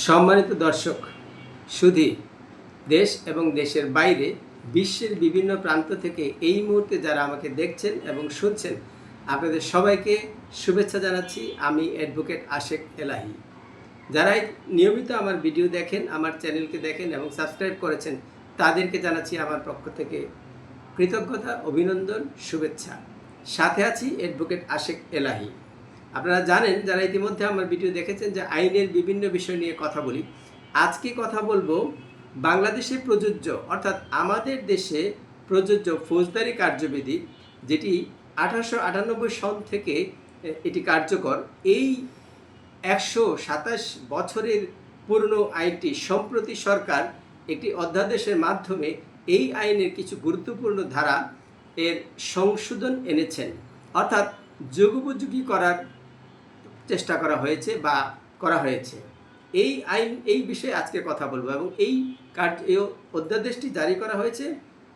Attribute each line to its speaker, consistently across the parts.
Speaker 1: সম্মানিত দর্শক শুধু দেশ এবং দেশের বাইরে, বিশ্বের বিভিন্ন প্রান্ত থেকে এই মুহূর্তে যারা আমাকে দেখছেন এবং শুনছেন, আপনাদের সবাইকে শুভেচ্ছা জানাচ্ছি। আমি অ্যাডভোকেট আশেক এলাহি। যারাই নিয়মিত আমার ভিডিও দেখেন, আমার চ্যানেলকে দেখেন এবং সাবস্ক্রাইব করেছেন, তাদেরকে জানাচ্ছি আমার পক্ষ থেকে কৃতজ্ঞতা, অভিনন্দন, শুভেচ্ছা। সাথে আছি অ্যাডভোকেট আশেক এলাহি। আপনারা জানেন যারা ইতিমধ্যে আমার ভিডিও দেখেছেন যে আইনের বিভিন্ন বিষয় নিয়ে কথা বলি, আজকে কথা বলব বাংলাদেশে প্রযোজ্য, অর্থাৎ আমাদের দেশে প্রযোজ্য ফৌজদারি কার্যবিধি যেটি আঠারোশো আটানব্বই সন থেকে এটি কার্যকর। এই একশো সাতাশ বছরের পুরনো আইনটি সম্প্রতি সরকার একটি অধ্যাদেশের মাধ্যমে এই আইনের কিছু গুরুত্বপূর্ণ ধারা এর সংশোধন এনেছেন। অর্থাৎ যুগোপযোগী করার চেষ্টা করা হয়েছে বা করা হয়েছে। এই আইন, এই বিষয়ে আজকে কথা বলব এবং এই কার্য, এই অধ্যাদেশটি জারি করা হয়েছে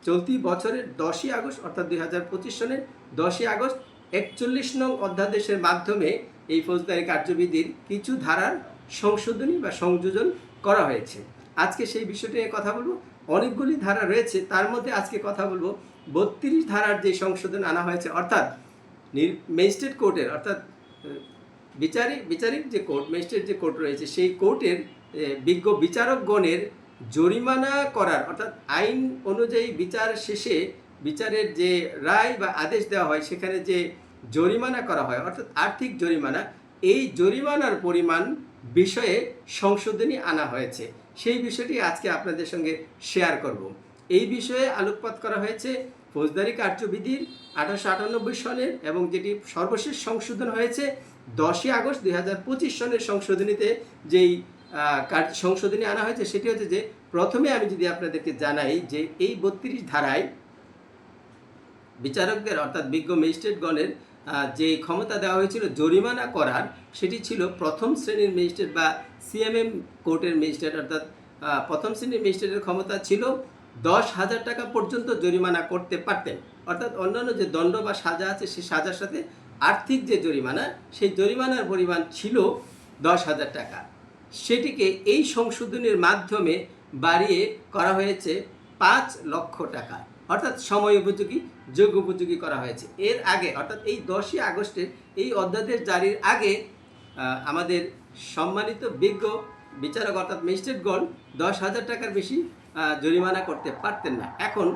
Speaker 1: চলতি বছরের দশই আগস্ট, অর্থাৎ দুই হাজার পঁচিশ সনের দশই আগস্ট, একচল্লিশ নং অধ্যাদেশের মাধ্যমে এই ফৌজদারি কার্যবিধির কিছু ধারার সংশোধনী বা সংযোজন করা হয়েছে। আজকে সেই বিষয়টি নিয়ে কথা বলব। অনেকগুলি ধারা রয়েছে, তার মধ্যে আজকে কথা বলব। বত্রিশ ধারার যে সংশোধন আনা হয়েছে, অর্থাৎ ম্যাজিস্ট্রেট কোর্টের, অর্থাৎ বিচারিক বিচারিক যে কোর্ট ম্যাজিস্ট্রেট যে কোর্ট রয়েছে, সেই কোর্টের বিজ্ঞ বিচারকগণের জরিমানা করার, অর্থাৎ আইন অনুযায়ী বিচার শেষে বিচারের যে রায় বা আদেশ দেওয়া হয়, সেখানে যে জরিমানা করা হয়, অর্থাৎ আর্থিক জরিমানা, এই জরিমানার পরিমাণ বিষয়ে সংশোধনী আনা হয়েছে। সেই বিষয়টি আজকে আপনাদের সঙ্গে শেয়ার করব। এই বিষয়ে আলোকপাত করা হয়েছে ফৌজদারি কার্যবিধির আঠারোশো আটানব্বই সনের এবং যেটি সর্বশেষ সংশোধন হয়েছে দশই আগস্ট দুই হাজার পঁচিশ সনের সংশোধনীতে যেই সংশোধনী আনা হয়েছে সেটি হচ্ছে যে, প্রথমে আমি যদি আপনাদেরকে জানাই যে এই বত্রিশ ধারায় বিচারকদের অর্থাৎ বিজ্ঞ ম্যাজিস্ট্রেটগণের যে ক্ষমতা দেওয়া হয়েছিল জরিমানা করার, সেটি ছিল প্রথম শ্রেণির ম্যাজিস্ট্রেট বা সিএমএম কোর্টের ম্যাজিস্ট্রেট, অর্থাৎ প্রথম শ্রেণির ম্যাজিস্ট্রেটের ক্ষমতা ছিল দশ হাজার টাকা পর্যন্ত জরিমানা করতে পারতেন। অর্থাৎ অন্যান্য যে দণ্ড বা সাজা আছে সে সাজার সাথে আর্থিক যে জরিমানা, সেই জরিমানার পরিমাণ ছিল দশ হাজার টাকা। সেটিকে এই সংশোধনের মাধ্যমে বাড়িয়ে করা হয়েছে পাঁচ লক্ষ টাকা। অর্থাৎ সময় উপযোগী যোগ উপযোগী করা হয়েছে। এর আগে, অর্থাৎ এই দশই আগস্টের এই অধ্যাদেশ জারির আগে আমাদের সম্মানিত বিজ্ঞ বিচারক, অর্থাৎ ম্যাজিস্ট্রেটগণ দশ হাজার টাকার বেশি জরিমানা করতে পারতেন না। এখন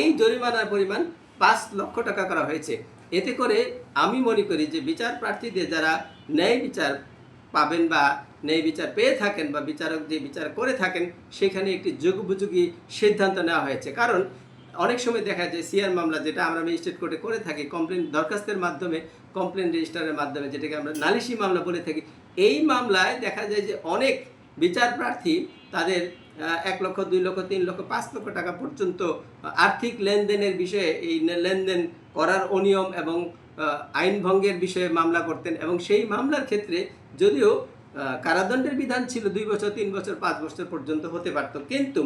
Speaker 1: এই জরিমানার পরিমাণ পাঁচ লক্ষ টাকা করা হয়েছে। এতে করে আমি মনে করি যে বিচার প্রার্থীদের যারা ন্যায় বিচার পাবেন বা ন্যায় বিচার পেয়ে থাকেন বা বিচারক যে বিচার করে থাকেন, সেখানে একটি যুগোপযোগী সিদ্ধান্ত নেওয়া হয়েছে। কারণ অনেক সময় দেখা যায় সিআর মামলা যেটা আমরা ম্যাজিস্ট্রেট কোর্টে করে থাকি, কমপ্লেন দরখাস্তের মাধ্যমে, কমপ্লেন রেজিস্টারের মাধ্যমে, যেটাকে আমরা নালিশি মামলা বলে থাকি। এই মামলায় দেখা যায় যে অনেক বিচার প্রার্থী তাদের এক লক্ষ, দুই লক্ষ, তিন লক্ষ, পাঁচ লক্ষ টাকা পর্যন্ত আর্থিক লেনদেনের বিষয়ে এই লেনদেন করার অনিয়ম এবং আইন ভঙ্গের বিষয়ে মামলা করতেন এবং সেই মামলার ক্ষেত্রে যদিও কারাদণ্ডের বিধান ছিল দুই বছর, তিন বছর, পাঁচ বছর পর্যন্ত হতে পারত, কিন্তু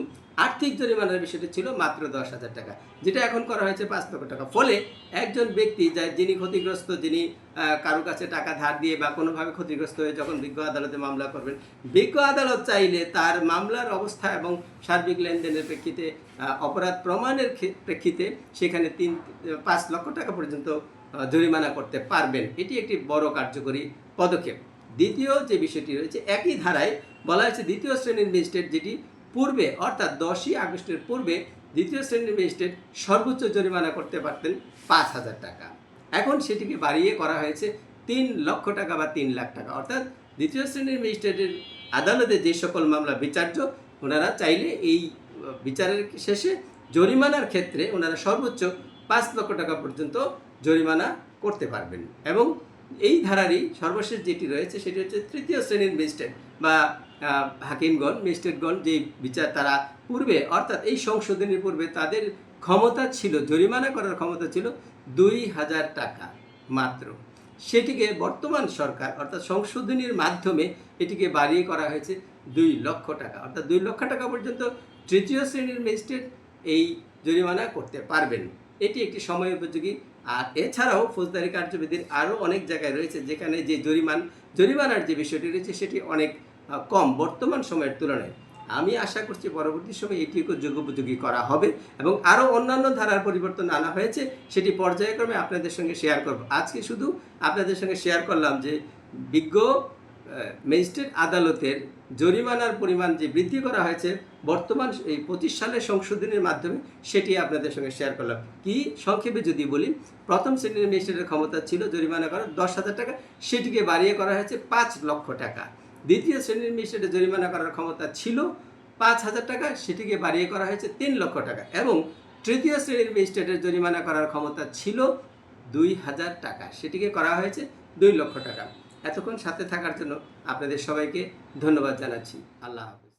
Speaker 1: আর্থিক জরিমানার বিষয়টি ছিল মাত্র দশ হাজার টাকা, যেটা এখন করা হয়েছে পাঁচ লক্ষ টাকা। ফলে একজন ব্যক্তি যা, যিনি ক্ষতিগ্রস্ত, যিনি কারও কাছে টাকা ধার দিয়ে বা কোনোভাবে ক্ষতিগ্রস্ত হয়ে যখন বিজ্ঞ আদালতে মামলা করবেন, বিজ্ঞ আদালত চাইলে তার মামলার অবস্থা এবং সার্বিক লেনদেনের প্রেক্ষিতে অপরাধ প্রমাণের প্রেক্ষিতে সেখানে তিন, পাঁচ লক্ষ টাকা পর্যন্ত জরিমানা করতে পারবেন। এটি একটি বড় কার্যকরী পদক্ষেপ। দ্বিতীয় যে বিষয়টি রয়েছে, একই ধারায় বলা হয়েছে দ্বিতীয় শ্রেণির ম্যাজিস্ট্রেট যেটি পূর্বে, অর্থাৎ দশই আগস্টের পূর্বে, দ্বিতীয় শ্রেণির ম্যাজিস্ট্রেট সর্বোচ্চ জরিমানা করতে পারতেন পাঁচ হাজার টাকা। এখন সেটিকে বাড়িয়ে করা হয়েছে তিন লক্ষ টাকা বা তিন লাখ টাকা। অর্থাৎ দ্বিতীয় শ্রেণির ম্যাজিস্ট্রেটের আদালতে যে সকল মামলা বিচার্য, ওনারা চাইলে এই বিচারের শেষে জরিমানার ক্ষেত্রে ওনারা সর্বোচ্চ পাঁচ লক্ষ টাকা পর্যন্ত জরিমানা করতে পারবেন। এবং এই ধারারই সর্বশেষ যেটি রয়েছে, সেটি হচ্ছে তৃতীয় শ্রেণির ম্যাজিস্ট্রেট বা হাকিমগণ, ম্যাজিস্ট্রেটগণ যে বিচার তারা পূর্বে, অর্থাৎ এই সংশোধনের পূর্বে তাদের ক্ষমতা ছিল, জরিমানা করার ক্ষমতা ছিল দুই হাজার টাকা মাত্র। সেটিকে বর্তমান সরকার, অর্থাৎ সংশোধনীর মাধ্যমে এটিকে বাড়িয়ে করা হয়েছে দুই লক্ষ টাকা। অর্থাৎ দুই লক্ষ টাকা পর্যন্ত তৃতীয় শ্রেণির ম্যাজিস্ট্রেট এই জরিমানা করতে পারবেন। এটি একটি সময় উপযোগী। আর এছাড়াও ফৌজদারি কার্যবিধির আরও অনেক জায়গায় রয়েছে, যেখানে যে জরিমান জরিমানার যে বিষয়টি রয়েছে, সেটি অনেক কম বর্তমান সময়ের তুলনায়। আমি আশা করছি পরবর্তী সময়ে এটিকে যুগোপযোগী করা হবে এবং আরও অন্যান্য ধারার পরিবর্তন আনা হয়েছে, সেটি পর্যায়ক্রমে আপনাদের সঙ্গে শেয়ার করব। আজকে শুধু আপনাদের সঙ্গে শেয়ার করলাম যে বিজ্ঞ ম্যাজিস্ট্রেট আদালতের জরিমানার পরিমাণ যে বৃদ্ধি করা হয়েছে, বর্তমান এই পঁচিশ সালের সংশোধনের মাধ্যমে সেটি আপনাদের সঙ্গে শেয়ার করলাম। কি সংক্ষেপে যদি বলি, প্রথম শ্রেণির ম্যাজিস্ট্রেটের ক্ষমতা ছিল জরিমানা করার দশ হাজার টাকা, সেটিকে বাড়িয়ে করা হয়েছে পাঁচ লক্ষ টাকা। দ্বিতীয় শ্রেণির ম্যাজিস্ট্রেটের জরিমানা করার ক্ষমতা ছিল পাঁচ হাজার টাকা, সেটিকে বাড়িয়ে করা হয়েছে তিন লক্ষ টাকা এবং তৃতীয় শ্রেণির ম্যাজিস্ট্রেটের জরিমানা করার ক্ষমতা ছিল দুই হাজার টাকা, সেটিকে করা হয়েছে দুই লক্ষ টাকা। এতক্ষণ সাথে থাকার জন্য আপনাদের সবাইকে ধন্যবাদ জানাচ্ছি। আল্লাহ হাফেজ।